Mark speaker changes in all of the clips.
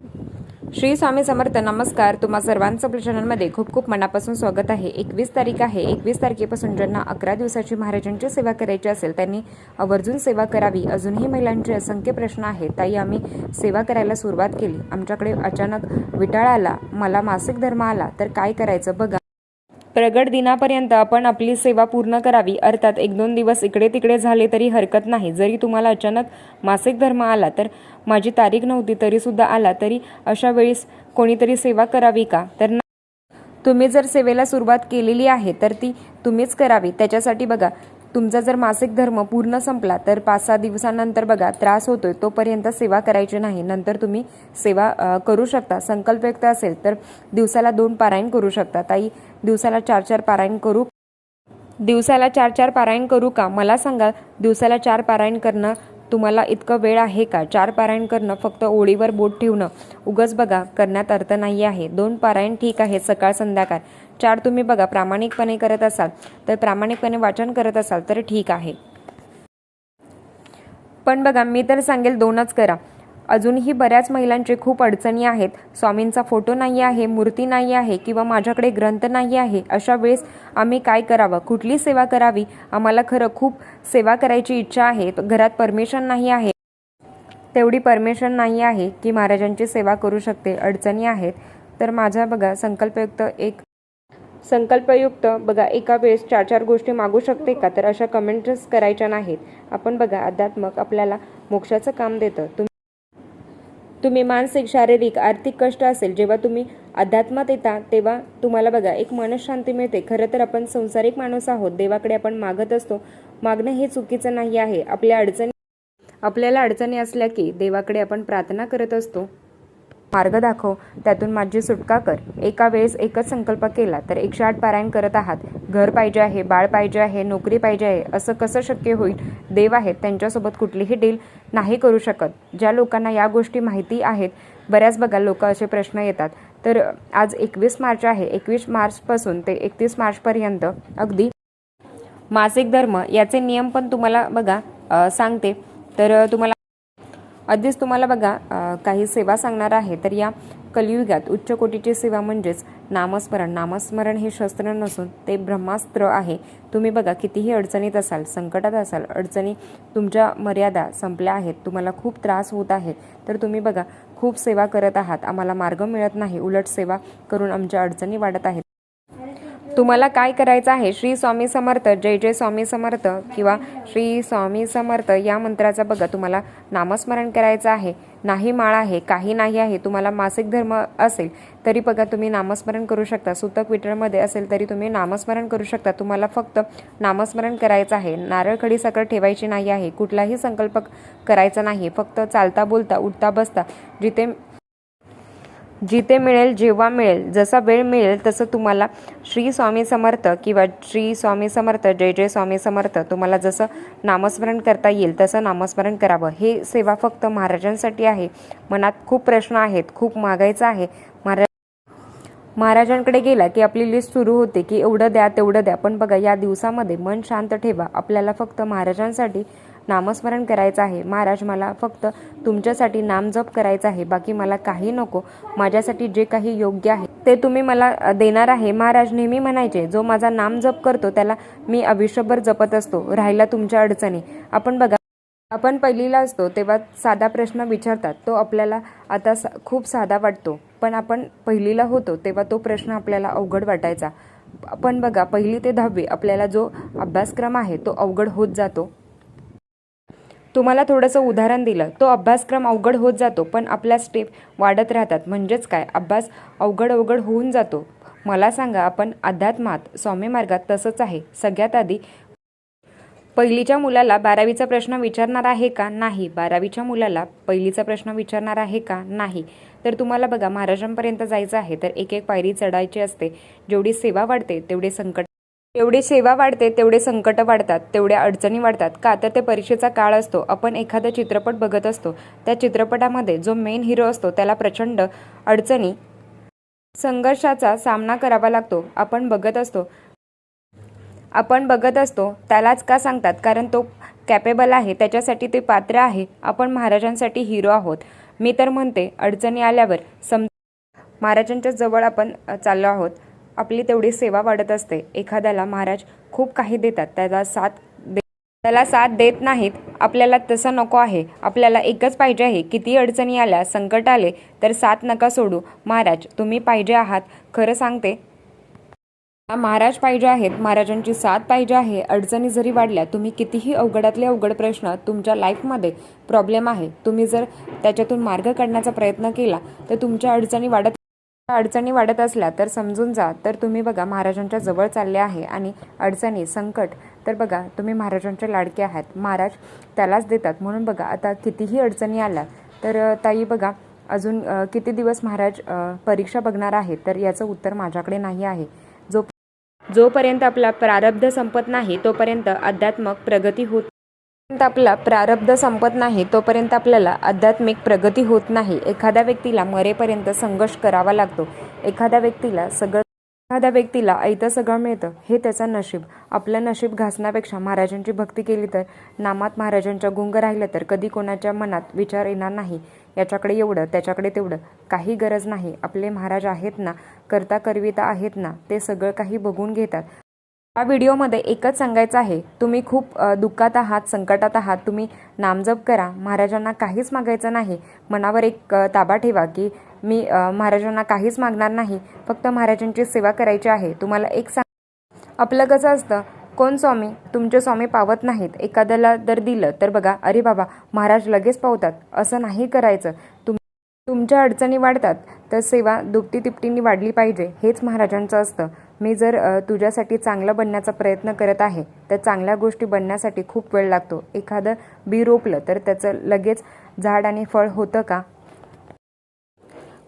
Speaker 1: श्री स्वामी समर्थ नमस्कार. तुम्हा सर्वांचं आपल्या चॅनलमध्ये खूप खूप मनापासून स्वागत आहे. एकवीस तारीख आहे. एकवीस तारखेपासून ज्यांना अकरा दिवसाची महाराजांची सेवा करायची असेल त्यांनी आवर्जून सेवा करावी. अजूनही महिलांचे असंख्य प्रश्न आहेत. ताई आम्ही सेवा करायला सुरुवात केली. आमच्याकडे अचानक विटाळ आला. मला मासिक धर्म आला. तर काय करायचं बघा. प्रगट दिनापर्यंत आपण आपली सेवा पूर्ण करावी. अर्थात एक दोन दिवस इकडे तिकडे झाले तरी हरकत नाही. जरी तुम्हाला अचानक मासिक धर्म आला तर माझी तारीख नव्हती तरी सुद्धा आला. तरी अशा वेळेस कोणीतरी सेवा करावी का? तर तुम्ही जर सेवेला सुरुवात केलेली आहे तर ती तुम्हीच करावी. त्याच्यासाठी बघा तुमचा जर मासिक धर्म पूर्ण संपला तर पाच सहा दिवसानंतर बघा त्रास होतोय तोपर्यंत सेवा करायची नाही. नंतर तुम्ही सेवा करू शकता. संकल्पयुक्त असेल तर दिवसाला दोन पारायण करू शकता. ताई दिवसाला चार चार पारायण करू दिवसाला चार चार पारायण करू का? मला सांगा दिवसाला चार पारायण करणं तुम्हाला इतकं वेळ आहे का? चार पारायण करणं फक्त ओळीवर बोट ठेवणं उगच बघा करण्यात अर्थ नाही आहे. दोन पारायण ठीक आहे सकाळ संध्याकाळ. चार तुम्ही बघा प्रामाणिकपणे करत असाल तर प्रामाणिकपणे वाचन करत असाल तर ठीक आहे. पण बघा मी तर सांगेल दोनच करा. अजूनही बऱ्याच महिलांचे खूप अडचणी आहेत. स्वामींचा फोटो नाही आहे मूर्ती नाही आहे किंवा माझ्याकडे ग्रंथ नाही आहे अशा वेळेस आम्ही काय करावं? कुठली सेवा करावी? आम्हाला खरं खूप सेवा करायची इच्छा आहे. घरात परमिशन नाही आहे. तेवढी परमिशन नाही आहे की महाराजांची सेवा करू शकते. अडचणी आहेत. तर माझा बघा संकल्पयुक्त एक संकल्पयुक्त बघा एका वेळेस चार चार गोष्टी मागू शकते का? तर अशा कमेंट्स करायच्या नाहीत. आपण बघा अध्यात्मक आपल्याला मोक्षाचं काम देतं. तुम्ही तुम्ही मानसिक शारीरिक आर्थिक कष्ट असेल जेव्हा तुम्ही अध्यात्मात येता तेव्हा तुम्हाला बघा एक मनशांती मिळते. खरं तर आपण संसारिक माणूस आहोत देवाकडे आपण मागत असतो. मागणं हे चुकीचं नाही आहे. आपल्या अडचणी आपल्याला अडचणी असल्या की देवाकडे आपण प्रार्थना करत असतो. मार्ग दाखव त्यातून माझी सुटका कर. एका वेळेस एकच संकल्प केला तर एकशे आठ पारायण करत आहात. घर पाहिजे आहे बाळ पाहिजे आहे नोकरी पाहिजे आहे असं कसं शक्य होईल? देव आहेत त्यांच्यासोबत कुठलीही डील नाही करू शकत. ज्या लोकांना या गोष्टी माहिती आहेत बऱ्याच बघा लोक असे प्रश्न येतात. तर आज एकवीस मार्च आहे. एकवीस मार्चपासून ते एकतीस मार्चपर्यंत अगदी मासिक धर्म याचे नियम पण तुम्हाला बघा सांगते. तर तुम्हाला आधीच तुम्हाला बघा काही सेवा सांगणार आहे तर या कलियुगात उच्च कोटीची सेवा म्हणजेच नामस्मरण. नामस्मरण हे शस्त्र नसून ते ब्रह्मास्त्र आहे. तुम्ही बघा कितीही अडचणीत असाल संकटात असाल अडचणी तुमच्या मर्यादा संपल्या आहेत तुम्हाला खूप त्रास होत आहे तर तुम्ही बघा खूप सेवा करत आहात आम्हाला मार्ग मिळत नाही उलट सेवा करून आमच्या अडचणी वाढत आहेत. तुम्हाला काय करायचं आहे? श्री स्वामी समर्थ जय जय स्वामी समर्थ किंवा श्री स्वामी समर्थ या मंत्राचा बघा तुम्हाला नामस्मरण करायचं आहे. नाही माळ आहे काही नाही आहे तुम्हाला मासिक धर्म असेल तरी बघा तुम्ही नामस्मरण करू शकता. सुतक विठळमध्ये असेल तरी तुम्ही नामस्मरण करू शकता. तुम्हाला फक्त नामस्मरण करायचं आहे. नारळ खडी साखर ठेवायची नाही आहे. कुठलाही संकल्प करायचा नाही. फक्त चालता बोलता उठता बसता जिथे जिथे मिळेल जेव्हा मिळेल जसा वेळ मिळेल तसं तुम्हाला श्री स्वामी समर्थ किंवा श्री स्वामी समर्थ जय जय स्वामी समर्थ तुम्हाला जसं नामस्मरण करता येईल तसं नामस्मरण करावं. हे सेवा फक्त महाराजांसाठी आहे. मनात खूप प्रश्न आहेत खूप मागायचं आहे. महाराज महाराजांकडे गेला की आपली लिस्ट सुरू होते की एवढं द्या तेवढं द्या. पण बघा या दिवसामध्ये मन शांत ठेवा. आपल्याला फक्त महाराजांसाठी नामस्मरण करायचं आहे. महाराज मला फक्त तुमच्यासाठी नामजप करायचं आहे. बाकी मला काही नको. माझ्यासाठी जे काही योग्य आहे ते तुम्ही मला देणार आहे. महाराज नेहमी म्हणायचे जो माझा नामजप करतो त्याला मी आयुष्यभर जपत असतो. राहिला तुमच्या अडचणी. आपण बघा आपण पहिलीला असतो तेव्हा साधा प्रश्न विचारतात. तो आपल्याला आता सा खूप साधा वाटतो. पण आपण पहिलीला होतो तेव्हा तो प्रश्न आपल्याला अवघड वाटायचा. पण बघा पहिली ते दहावी आपल्याला जो अभ्यासक्रम आहे तो अवघड होत जातो. तुम्हाला थोडंसं उदाहरण दिलं तो अभ्यासक्रम अवघड होत जातो पण आपल्या स्टेप वाढत राहतात. म्हणजेच काय? अभ्यास अवघड अवघड होऊन जातो. मला सांगा आपण अध्यात्मात स्वामी मार्गात तसंच आहे. सगळ्यात आधी पहिलीच्या मुलाला बारावीचा प्रश्न विचारणार आहे का नाही? बारावीच्या मुलाला पहिलीचा प्रश्न विचारणार आहे का नाही? तर तुम्हाला बघा महाराजांपर्यंत जायचं आहे तर एक एक पायरी चढायची असते. जेवढी सेवा वाढते तेवढे संकट एवढी सेवा वाढते तेवढे संकट वाढतात तेवढ्या अडचणी वाढतात. का? तर ते परीक्षेचा काळ असतो. आपण एखादा चित्रपट बघत असतो. त्या चित्रपटामध्ये जो मेन हिरो असतो त्याला प्रचंड अडचणी संघर्षाचा सामना करावा लागतो. आपण बघत असतो. आपण बघत असतो. त्यालाच का सांगतात? कारण तो कॅपेबल आहे. त्याच्यासाठी ते पात्र आहे. आपण महाराजांसाठी हिरो आहोत. मी तर म्हणते अडचणी आल्यावर सम महाराजांच्या जवळ आपण चाललो आहोत. आपली तेवढी सेवा वाढत असते. एखाद्याला महाराज खूप काही देतात. त्याला साथ दे त्याला साथ देत नाहीत. आपल्याला तसं नको आहे. आपल्याला एकच पाहिजे आहे. किती अडचणी आल्या संकट आले तर साथ नका सोडू. महाराज तुम्ही पाहिजे आहात. खरं सांगते. महाराज पाहिजे आहेत. महाराजांची साथ पाहिजे आहे. अडचणी जरी वाढल्या तुम्ही कितीही अवघडातले अवघड प्रश्न तुमच्या लाईफमध्ये प्रॉब्लेम आहे. तुम्ही जर त्याच्यातून मार्ग काढण्याचा प्रयत्न केला तर तुमच्या अडचणी वाढत अडचणी वाढत असल्या तर समजून जा. तर तुम्ही बघा महाराजांच्या जवळ चालले आहे आणि अडचणी संकट तर बघा तुम्ही महाराजांचे लाडके आहात. महाराज त्यालाच देतात. म्हणून बघा आता कितीही अडचणी आल्या तर ताई बघा अजून किती दिवस महाराज परीक्षा बघणार आहे? तर याचं उत्तर माझ्याकडे नाही आहे. जो जोपर्यंत आपला प्रारब्ध संपत नाही तोपर्यंत अध्यात्मक प्रगती होत आपला प्रारब्ध संपत नाही तोपर्यंत आपल्याला आध्यात्मिक प्रगती होत नाही. एखाद्या व्यक्तीला मरेपर्यंत संघर्ष करावा लागतो. एखाद्या व्यक्तीला सगळं एखाद्या व्यक्तीला ऐतं सगळं मिळतं हे त्याचं नशीब. आपलं नशीब घासण्यापेक्षा महाराजांची भक्ती केली तर नामात महाराजांच्या गुंग राहिलं तर कधी कोणाच्या मनात विचार येणार नाही. याच्याकडे एवढं त्याच्याकडे तेवढं. काही गरज नाही. आपले महाराज आहेत ना करता करविता आहेत ना ते सगळं काही बघून घेतात. या व्हिडिओमध्ये एकच सांगायचं आहे. तुम्ही खूप दुःखात आहात संकटात आहात. तुम्ही नामजप करा. महाराजांना काहीच मागायचं नाही. मनावर एक ताबा ठेवा की मी महाराजांना काहीच मागणार नाही. फक्त महाराजांची सेवा करायची आहे. तुम्हाला एक सांग आपलं कसं असतं? कोण स्वामी? तुमचे स्वामी पावत नाहीत. एखाद्याला जर दिलं तर बघा अरे बाबा महाराज लगेच पावतात. असं नाही करायचं. तुम तुमच्या अडचणी वाढतात. तर सेवा दुपटी तिपटींनी वाढली पाहिजे. हेच महाराजांचं असतं. मी जर तुझ्यासाठी चांगलं बनण्याचा प्रयत्न करत आहे तर चांगल्या गोष्टी बनण्यासाठी खूप वेळ लागतो. एखादं बी रोपलं तर त्याचं लगेच झाड आणि फळ होतं का?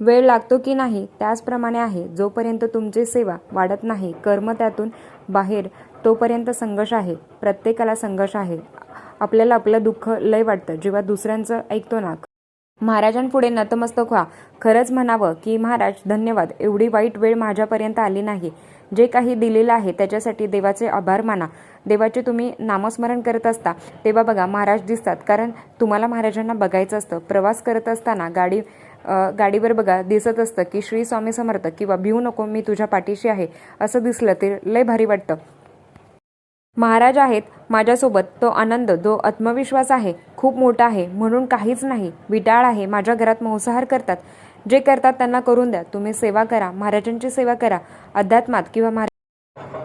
Speaker 1: वेळ लागतो की नाही? त्याचप्रमाणे आहे जोपर्यंत तुमची सेवा वाढत नाही कर्म त्यातून बाहेर तोपर्यंत संघर्ष आहे. प्रत्येकाला संघर्ष आहे. आपल्याला आपलं दुःख लय वाटतं. जेव्हा दुसऱ्यांचं ऐकतो ना महाराजांपुढे नतमस्तक व्हा. खरंच म्हणावं की महाराज धन्यवाद. एवढी वाईट वेळ माझ्यापर्यंत आली नाही. जे काही दिलेलं आहे त्याच्यासाठी देवाचे आभार माना. देवाचे तुम्ही नामस्मरण करत असता तेव्हा बघा महाराज दिसतात. कारण तुम्हाला महाराजांना बघायचं असतं. प्रवास करत असताना गाडी गाडीवर बघा दिसत असतं की श्री स्वामी समर्थ किंवा भिवू नको मी तुझ्या पाठीशी आहे असं दिसलं ते लय भारी वाटतं. महाराज आहेत माझ्यासोबत. तो आनंद जो आत्मविश्वास आहे. खूप मोठा आहे. म्हणून काहीच नाही. विटाळ आहे. माझ्या घरात मांसाहार करतात. जे करतात त्यांना करून द्या. तुम्ही सेवा करा. महाराजांची सेवा करा. अध्यात्मात किंवा महाराज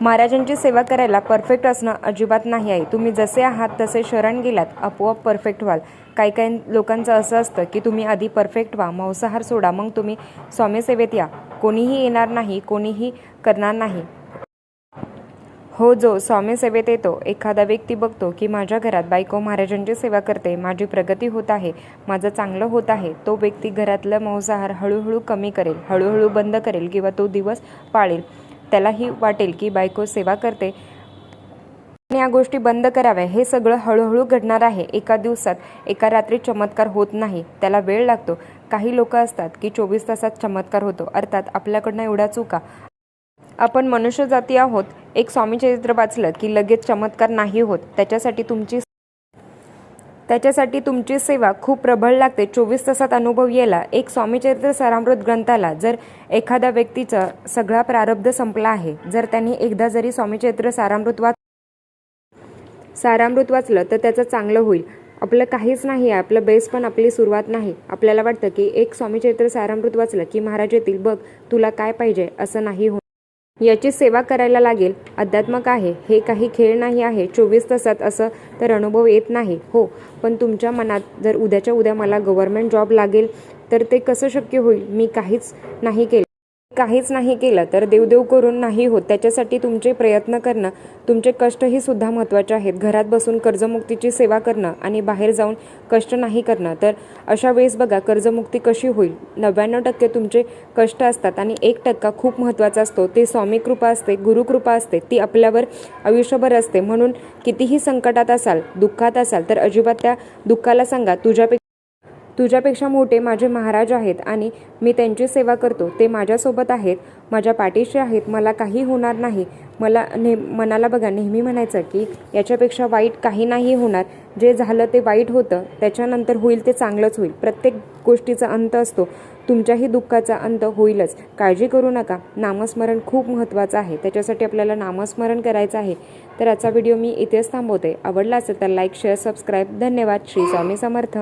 Speaker 1: महाराजांची सेवा करायला परफेक्ट असणं अजिबात नाही आहे तुम्ही जसे आहात तसे शरण गेलात. आपोआप परफेक्ट व्हाल. काही काही लोकांचं असं असतं की तुम्ही आधी परफेक्ट व्हा. मांसाहार सोडा. मग तुम्ही स्वामी सेवेत या. कोणीही येणार नाही. कोणीही करणार नाही. हो जो स्वामी सेवेत येतो एखादा व्यक्ती बघतो की माझ्या घरात बायको महाराजांची सेवा करते माझी प्रगती होत आहे माझं चांगलं होत आहे तो व्यक्ती घरातलं मांसाहार हळूहळू कमी करेल हळूहळू बंद करेल किंवा तो दिवस पाळेल. त्यालाही वाटेल की बायको सेवा करते. आणि या गोष्टी बंद कराव्या हे सगळं हळूहळू घडणार आहे. एका दिवसात एका रात्री चमत्कार होत नाही त्याला वेळ लागतो. काही लोक असतात की चोवीस तासात चमत्कार होतो अर्थात आपल्याकडनं एवढ्या चुका. आपण मनुष्य जाती आहोत एक स्वामीचरित्र वाचलं की लगेच चमत्कार नाही होत. त्याच्यासाठी तुमची त्याच्यासाठी तुमची सेवा खूप प्रबळ लागते. चोवीस तासात अनुभव यायला एक स्वामीचरित्र सारामृत ग्रंथाला जर एखाद्या व्यक्तीचा सगळा प्रारब्ध संपला आहे जर त्यांनी एकदा जरी स्वामीचरित्र सारामृत वाच सारामृत वाचलं तर त्याचं चांगलं होईल. आपलं काहीच नाही आहे आपलं बेस पण आपली सुरुवात नाही. आपल्याला वाटतं की एक स्वामीचरित्र सारामृत वाचलं की महाराज येतील बघ तुला काय पाहिजे? असं नाही हो याची सेवा करायला लागेल. अध्यात्मक आहे. हे काही खेळ नाही आहे. चोवीस तासात असं तर अनुभव येत नाही. हो पण तुमच्या मनात जर उद्याच्या उद्या मला गव्हर्नमेंट जॉब लागेल तर ते कसं शक्य होईल? मी काहीच नाही केलं. काहीच नाही केलं तर देवदेव करून नाही होत. त्याच्यासाठी तुमचे प्रयत्न करणं तुमचे कष्टही सुद्धा महत्त्वाचे आहेत. घरात बसून कर्जमुक्तीची सेवा करणं आणि बाहेर जाऊन कष्ट नाही करणं. तर अशा वेळेस बघा कर्जमुक्ती कशी होईल? नव्याण्णव टक्के तुमचे कष्ट असतात आणि एक टक्का खूप महत्त्वाचा असतो. ते स्वामी कृपा असते गुरुकृपा असते. ती आपल्यावर आयुष्यभर असते. म्हणून कितीही संकटात असाल दुःखात असाल तर अजिबात त्या दुःखाला सांगा. तुझ्यापेक्षा तुझ्यापेक्षा मोठे माझे महाराज आहेत आणि मी त्यांची सेवा करतो. ते माझ्यासोबत आहेत. माझ्या पाठीशी आहेत. मला काही होणार नाही. मला ने मनाला बघा नेहमी म्हणायचं की याच्यापेक्षा वाईट काही नाही होणार. जे झालं ते वाईट होतं. त्याच्यानंतर होईल ते चांगलंच होईल. प्रत्येक गोष्टीचा अंत असतो. तुमच्याही दुःखाचा अंत होईलच. काळजी करू नका. नामस्मरण खूप महत्त्वाचं आहे. त्याच्यासाठी आपल्याला नामस्मरण करायचं आहे. तर आजचा व्हिडिओ मी इथेच थांबवते. आवडला असेल तर लाईक शेअर सबस्क्राईब. धन्यवाद. श्री स्वामी समर्थ.